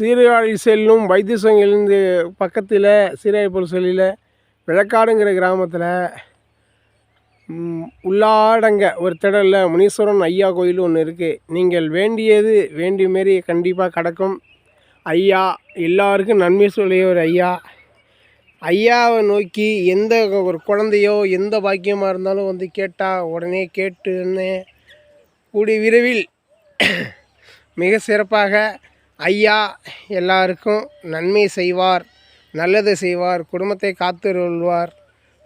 சீர்காழி செல்லும் வைத்தீஸ்வரங்கிலிருந்து பக்கத்தில் சீர்காழி செல்லில் சொல்லியில் விளக்காடுங்கிற கிராமத்தில் உள்ளாடங்க ஒரு திடலில் முனீஸ்வரன் ஐயா கோயில் ஒன்று இருக்குது நீங்கள் வேண்டியது வேண்டிய மாரி கண்டிப்பாக கிடக்கும். ஐயா எல்லாருக்கும் நன்மை சொல்லிய ஒரு ஐயா. ஐயாவை நோக்கி எந்த ஒரு குழந்தையோ எந்த பாக்கியமாக இருந்தாலும் வந்து கேட்டால் உடனே கேட்டுன்னு கூடிய விரைவில் மிக சிறப்பாக ஐயா எல்லாருக்கும் நன்மை செய்வார் நல்லதை செய்வார் குடும்பத்தை காத்துருள்வார்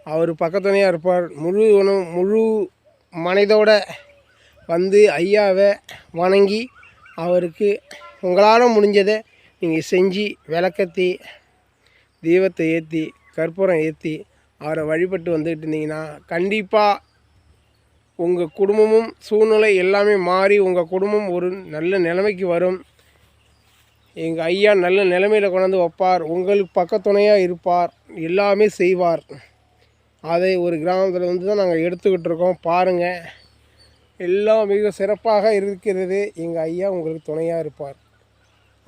அவர் பக்கத்துணையாக இருப்பார். முழு உணவு முழு மனதோடு வந்து ஐயாவை வணங்கி அவருக்கு உங்களால் முடிஞ்சதை நீங்கள் செஞ்சு விளக்கத்தி தீபத்தை ஏற்றி கற்பூரம் ஏற்றி அவரை வழிபட்டு வந்துக்கிட்டு இருந்தீங்கன்னா கண்டிப்பாக உங்கள் குடும்பமும் சூழ்நிலை எல்லாமே மாறி உங்கள் குடும்பம் ஒரு நல்ல நிலைமைக்கு வரும். எங்கள் ஐயா நல்ல நிலைமையில் கொண்டாந்து வைப்பார். உங்களுக்கு பக்கத்துணையாக இருப்பார். எல்லாமே செய்வார். அதை ஒரு கிராமத்தில் வந்து தான் நாங்கள் எடுத்துக்கிட்டு இருக்கோம். பாருங்கள் எல்லாம் மிக சிறப்பாக இருக்கிறது. எங்கள் ஐயா உங்களுக்கு துணையாக இருப்பார்.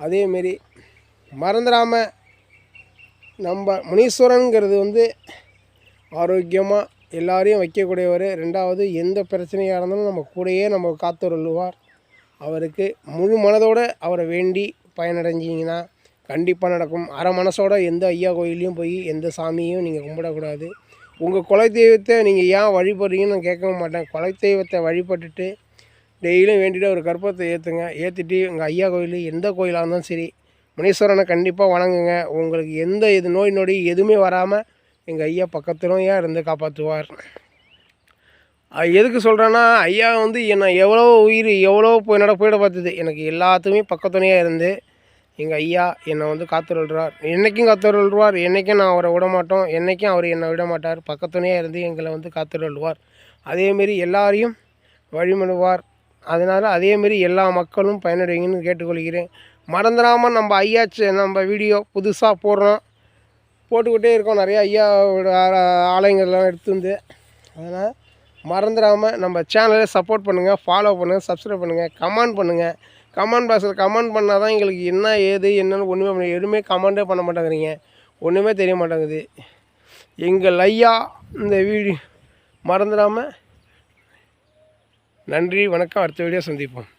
அதேமாரி மறந்துடாமல் நம்ம முனீஸ்வரனுங்கிறது வந்து ஆரோக்கியமாக எல்லாரையும் வைக்கக்கூடியவர். ரெண்டாவது எந்த பிரச்சனையாக இருந்தாலும் நம்ம கூடயே நம்ம காத்துருள்வார் அவருக்கு முழு மனதோடு அவரை வேண்டி பயனடைஞ்சிங்கன்னா கண்டிப்பாக நடக்கும். அரை மனசோட எந்த ஐயா கோயிலையும் போய் எந்த சாமியும் நீங்கள் கும்பிடக்கூடாது. உங்கள் குலதெய்வத்தை நீங்கள் ஏன் வழிபடுறீங்கன்னு நான் கேட்கவும் மாட்டேன். குலதெய்வத்தை வழிபட்டுட்டு டெய்லியும் வேண்டிட்டு ஒரு கற்பத்தை ஏற்றுங்க ஏற்றிட்டு எங்கள் ஐயா கோயில் எந்த கோயிலாக இருந்தாலும் சரி முனீஸ்வரனை கண்டிப்பாக வணங்குங்க. உங்களுக்கு எந்த இது நோய் நொடி எதுவுமே வராமல் எங்கள் ஐயா பக்கத்துலையும் இருந்து காப்பாற்றுவார் எதுக்கு சொல்கிறேன்னா ஐயா வந்து என்னை எவ்வளோ உயிர் எவ்வளோ போய் என்னோட போயிட பார்த்தது. எனக்கு எல்லாத்துக்குமே பக்கத்துணையாக இருந்து எங்கள் ஐயா என்னை வந்து காத்துருள்றார். என்றைக்கும் காத்துருள்வார் என்றைக்கும் நான் அவரை விட மாட்டோம் என்றைக்கும் அவர் என்னை விட மாட்டார் பக்கத்துணையாக இருந்து எங்களை வந்து காத்துருள்வார். அதேமாரி எல்லாரையும் வழிமனுவார் அதனால் அதேமாரி எல்லா மக்களும் பயனடைங்கன்னு கேட்டுக்கொள்கிறேன். மறந்துடாமல் நம்ம ஐயா நம்ம வீடியோ புதுசாக போடுறோம். போட்டுக்கிட்டே இருக்கோம். நிறையா ஐயாவோட ஆலயங்கள்லாம் எடுத்து வந்து அதனால் மறந்துடாமல் நம்ம சேனலை சப்போர்ட் பண்ணுங்கள் ஃபாலோ பண்ணுங்கள் சப்ஸ்கிரைப் பண்ணுங்கள் கமெண்ட் பண்ணுங்கள் கமெண்ட் பாக்ஸில் கமெண்ட் பண்ணால் தான் எங்களுக்கு என்ன ஏது என்னென்னு ஒன்றுமே பண்ண எதுவுமே கமெண்டே பண்ண மாட்டேங்கிறீங்க. ஒன்றுமே தெரிய மாட்டேங்குது. எங்கள் ஐயா இந்த வீடியோ மறந்துடாமல் நன்றி வணக்கம். அடுத்த வீடியோ சந்திப்போம்.